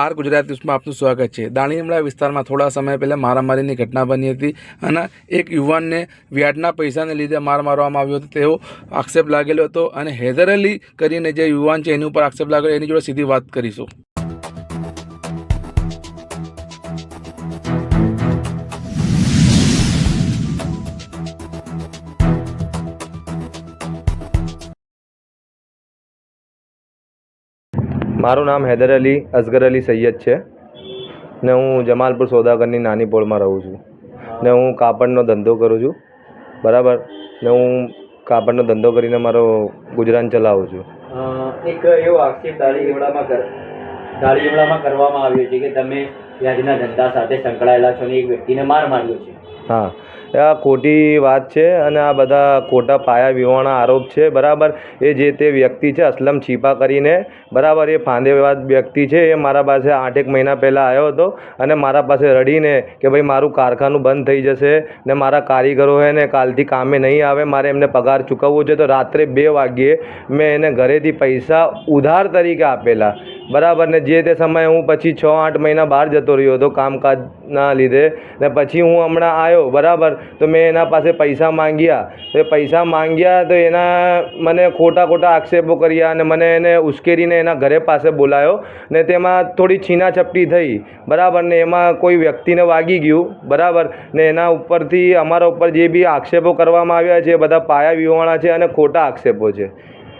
R Gujarat ન્યૂઝમાં આપનું સ્વાગત છે. દાણીલીમડા વિસ્તારમાં થોડા સમય પહેલાં મારામારીની ઘટના બની હતી અને એક યુવાનને વ્યાજના પૈસાને લીધે માર મારવામાં આવ્યો હતો. તેવો આક્ષેપ લાગેલો હતો અને હૈદર અલી કરીને જે યુવાન છે, એની ઉપર આક્ષેપ લાગેલો, એની જોડે સીધી વાત કરીશું. મારું નામ હૈદર અલી, અસગર અલી સૈયદ છે ને હું જમાલપુર સોદાગરની નાની પોળમાં રહું છું ને હું કાપડનો ધંધો કરું છું, બરાબર? ને હું કાપડનો ધંધો કરીને મારો ગુજરાન ચલાવું છું. એક એવો આક્ષેપ કર લીમડામાં કરવામાં આવ્યો છે કે તમે વ્યાજના ધંધા સાથે સંકળાયેલા છો ને એક વ્યક્તિને માર માર્યો છે. હા. આ ખોટી વાત છે અને આ બધા ખોટા પાયા વિહોણા આરોપ છે, બરાબર? એ જે તે વ્યક્તિ છે, અસલમ છીપા કરીને, બરાબર? એ ફાંદેવાદ વ્યક્તિ છે, એ મારા પાસે આઠેક મહિના પહેલાં આવ્યો હતો અને મારા પાસે રડીને કે ભાઈ, મારું કારખાનું બંધ થઈ જશે ને મારા કારીગરો છે ને કાલથી કામે નહીં આવે, મારે એમને પગાર ચૂકવવો છે, તો રાત્રે બે વાગ્યે મેં એને ઘરેથી પૈસા ઉધાર તરીકે આપેલા. બરાબર, ને જે તે સમયે હું પછી છ, આઠ મહિના બહાર જતો રહ્યો હતો કામકાજના લીધે, ને પછી હું હમણાં આવ્યો, બરાબર. તો મેં એના પાસે પૈસા માંગ્યા. તો એ પૈસા માંગ્યા તો એના મને ખોટા ખોટા આક્ષેપો કર્યા અને મને એને ઉશ્કેરીને એના ઘરે પાસે બોલાયો ને તેમાં થોડી છીનાછપટી થઈ, બરાબર. ને એમાં કોઈ વ્યક્તિને વાગી ગયું, બરાબર. ને એના ઉપરથી અમારા ઉપર જે બી આક્ષેપો કરવામાં આવ્યા છે, એ બધા પાયા વિહોણા છે અને ખોટા આક્ષેપો છે.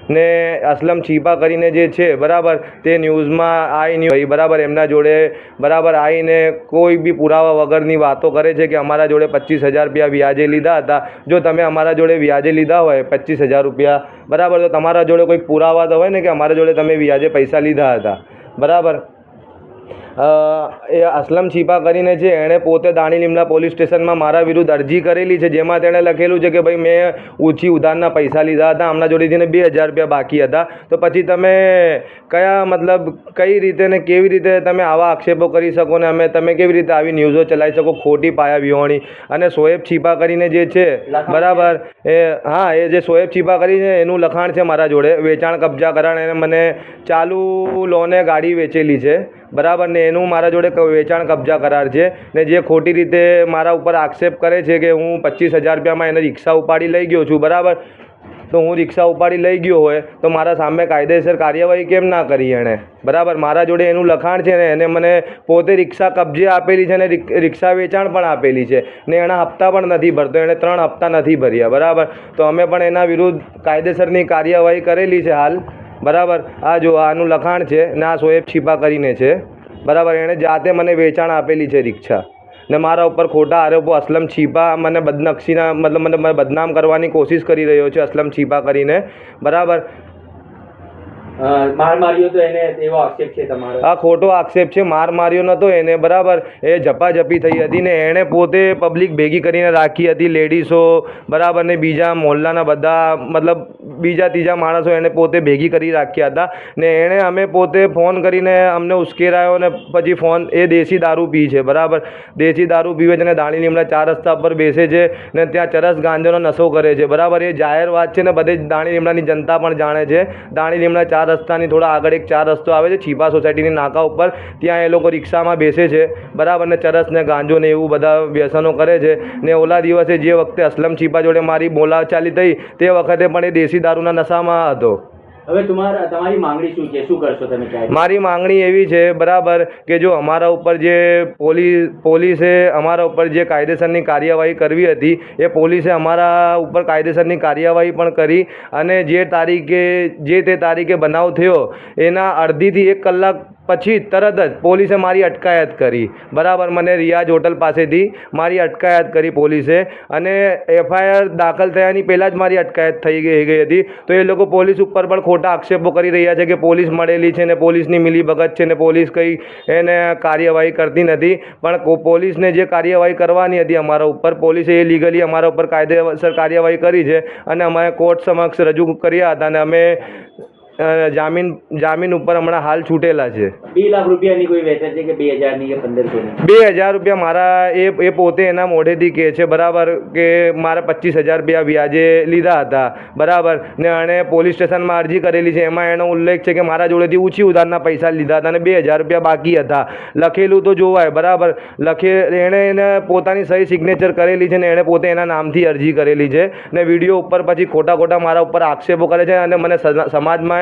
ને અસલમ છીપા કરીને જે છે, બરાબર, તે ન્યૂઝમાં આવીને હોય બરાબર, એમના જોડે બરાબર આવીને કોઈ બી પુરાવા વગરની વાતો કરે છે કે અમારા જોડે પચીસ હજાર રૂપિયા વ્યાજે લીધા હતા. જો તમે અમારા જોડે વ્યાજે લીધા હોય, પચીસ હજાર રૂપિયા, બરાબર, તો તમારા જોડે કોઈ પુરાવા તો હોય ને કે અમારા જોડે તમે વ્યાજે પૈસા લીધા હતા? બરાબર. એ અસલમ છીપા કરીને છે એણે પોતે દાણી લીમડા પોલીસ સ્ટેશનમાં મારા વિરુદ્ધ અરજી કરેલી છે જેમાં તેણે લખેલું છે કે ભાઈ મેં ઓછી ઉધારના પૈસા લીધા હતા હમણાં જોડેથી બે હજાર રૂપિયા બાકી હતા. તો પછી તમે કયા મતલબ કઈ રીતે ને કેવી રીતે તમે આવા આક્ષેપો કરી શકો ને અમે તમે કેવી રીતે આવી ન્યૂઝો ચલાવી શકો? ખોટી પાયા વિહોણી. અને સોએબ છીપા કરીને જે છે બરાબર એ હા એ જે સોએબ છીપા કરી છે એનું લખાણ છે મારા જોડે વેચાણ કબજા કરાણ એને મને ચાલુ લોને ગાડી વેચેલી છે. બરાબર ને એનું મારા જોડે વેચાણ કબજા કરાર છે ને જે ખોટી રીતે મારા ઉપર આક્ષેપ કરે છે કે હું પચીસ હજાર રૂપિયામાં એને રિક્ષા ઉપાડી લઈ ગયો છું, બરાબર? તો હું રિક્ષા ઉપાડી લઈ ગયો હોય તો મારા સામે કાયદેસર કાર્યવાહી કેમ ના કરી એણે? બરાબર? મારા જોડે એનું લખાણ છે ને એને મને પોતે રિક્ષા કબજે આપેલી છે ને રિક- રિક્ષા વેચાણ પણ આપેલી છે ને એના હપ્તા પણ નથી ભરતો, એણે ત્રણ હપ્તા નથી ભર્યા, બરાબર? તો અમે પણ એના વિરુદ્ધ કાયદેસરની કાર્યવાહી કરેલી છે હાલ. બરાબર? આ જો, આનું લખાણ છે, ને આ સોએબ છીપા કરીને છે. બરાબર? એણે જાતે મને વેચાણ આપેલી છે રિક્ષા. ને મારા ઉપર ખોટા આરોપો, અસલમ છીપા મને બદનક્ષીના, મતલબ મને બદનામ કરવાની કોશિશ કરી રહ્યો છે, અસલમ છીપા કરીને. બરાબર? માર માર્યો તો એને એવો આક્ષેપ છે તમારો? આ ખોટો આક્ષેપ છે, માર માર્યો નહોતો એને બરાબર એ ઝપાઝપી થઈ હતી ને એણે પોતે પબ્લિક ભેગી કરીને રાખી હતી લેડીઝો બરાબર ને બીજા મોહલ્લાના બધા, મતલબ બીજા ત્રીજા માણસો એને પોતે ભેગી કરી રાખ્યા હતા ને એણે અમે પોતે ફોન કરીને અમને ઉશ્કેરાયો ને પછી ફોન એ દેશી દારૂ પી છે, બરાબર? દેશી દારૂ પીવે છે ને દાણી લીમડા ચાર રસ્તા પર બેસે છે ને ત્યાં ચરસ ગાંજાનો નશો કરે છે, બરાબર? એ જાહેર વાત છે ને બધે દાણી લીમડાની જનતા પણ જાણે છે. દાણી લીમડા ચાર રસ્તાની થોડા આગળ એક ચાર રસ્તો આવે છે, છીપા સોસાયટીની નાકા ઉપર. ત્યાં એ લોકો રિક્ષામાં બેસે છે. બરાબર, ને ચરસ ને ગાંજો ને એવું બધા વ્યસનો કરે છે. ને ઓલા દિવસે જે વખતે અસલમ છીપા જોડે મારી બોલાચાલી થઈ, તે વખતે પણ એ દેશી દારૂના નશામાં હતો. હવે તમારા, તમારી માંગણી શું છે? શું કરશો તમે સાહેબ મારી માંગણી એવી છે, બરાબર, કે જો અમારા ઉપર જે પોલીસ પોલીસે અમારા ઉપર જે કાયદેસરની કાર્યવાહી કરવી હતી, એ પોલીસે અમારા ઉપર કાયદેસરની કાર્યવાહી પણ કરી અને જે તારીખે, જે તે તારીખે બનાવ થયો, એના અડધીથી એક કલાક પછી તરત જ પોલીસે મારી અટકાયત કરી. બરાબર, મને રિયાજ હોટલ પાસેથી મારી અટકાયત કરી પોલીસે અને એફઆઈઆર દાખલ થયાની પહેલાં જ મારી અટકાયત થઈ ગઈ ગઈ હતી. તો એ લોકો પોલીસ ઉપર પણ ખોટા આક્ષેપો કરી રહ્યા છે કે પોલીસ મળેલી છે ને પોલીસની મિલીભગત છે ને પોલીસ કંઈ એને કાર્યવાહી કરતી નથી. પણ પોલીસને જે કાર્યવાહી કરવાની હતી અમારા ઉપર, પોલીસે એ લીગલી અમારા ઉપર કાયદેસર કાર્યવાહી કરી છે અને અમે કોર્ટ સમક્ષ રજૂ કર્યા હતા અને અમે જામીન જામીન ઉપર હમણાં હાલ છૂટેલા છે. બે લાખ રૂપિયાની કોઈ વેચે છે કે બે હજારની કે પંદરસોની બે હજાર રૂપિયા મારા એ એ પોતે એના મોઢેથી કહે છે બરાબર કે મારે પચીસ હજાર રૂપિયા વ્યાજે લીધા હતા. બરાબર. ને એણે પોલીસ સ્ટેશનમાં અરજી કરેલી છે. એમાં એનો ઉલ્લેખ છે કે મારા જોડેથી ઊંચી ઉધારના પૈસા લીધા હતા અને બે હજાર રૂપિયા બાકી હતા. લખેલું તો જોવાય. બરાબર. લખે એણે એને પોતાની સહી સિગ્નેચર કરેલી છે ને એણે પોતે એના નામથી અરજી કરેલી છે ને વીડિયો ઉપર પછી ખોટા ખોટા મારા ઉપર આક્ષેપો કરે છે અને મને સજ-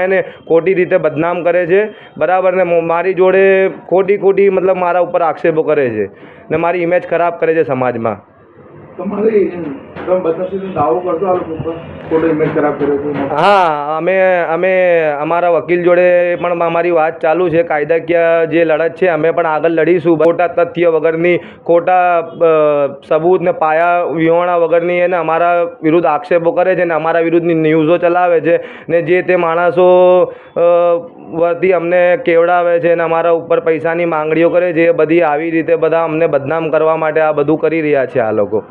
સમાજમાં એને ખોટી રીતે બદનામ કરે છે. બરાબર ને મારી જોડે ખોટી ખોટી મતલબ મારા ઉપર આક્ષેપો કરે છે ને મારી ઇમેજ ખરાબ કરે છે સમાજમાં. તમારી હા, અમે અમે અમારા વકીલ જોડે પણ અમારી વાત ચાલુ છે. કાયદાકીય જે લડત છે, અમે પણ આગળ લડીશું. ખોટા તથ્ય વગરની, ખોટા સબૂત ને પાયા, વિહોણા વગરની એને અમારા વિરુદ્ધ આક્ષેપો કરે છે ને અમારા વિરુદ્ધની ન્યૂઝો ચલાવે છે ને જે તે માણસો વતી અમને કેવડાવે છે ને અમારા ઉપર પૈસાની માંગણીઓ કરે છે, એ બધી આવી રીતે બધા અમને બદનામ કરવા માટે આ બધું કરી રહ્યા છે આ લોકો.